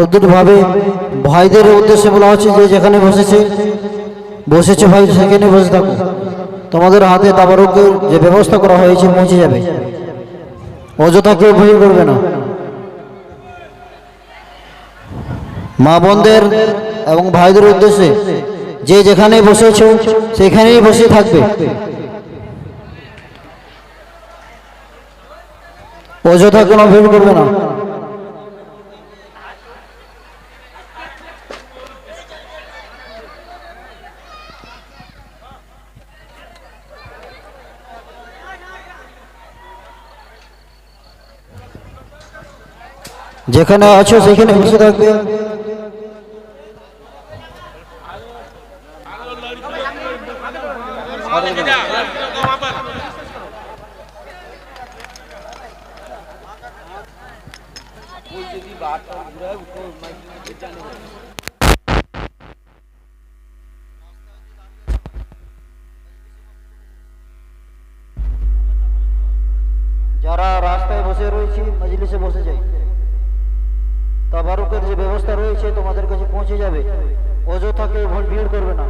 তদ্রুপভাবে ভাইদের উদ্দেশ্যে বলা হচ্ছে যে যেখানে বসেছে বসেছে ভাই, সেখানে বসে থাকো। তোমাদের হাতে তাবারকের যে ব্যবস্থা করা হয়েছে পৌঁছে যাবে। অযথা কেউ ভিড় করবে না। মা বোনদের এবং ভাইদের উদ্দেশ্যে যে যেখানে বসেছ, সেখানেই বসে থাকবে। অযথা কোনো ভিড় করবে না। যেখানে আছো সেখানে বসে থাকবে যারা রাস্তায় বসে রয়েছে মজলিসে বসে যাই তাবারুকের যে ব্যবস্থা রয়েছে তোমাদের কাছে পৌঁছে যাবে। অযথা কেউ ভিড় করবে না।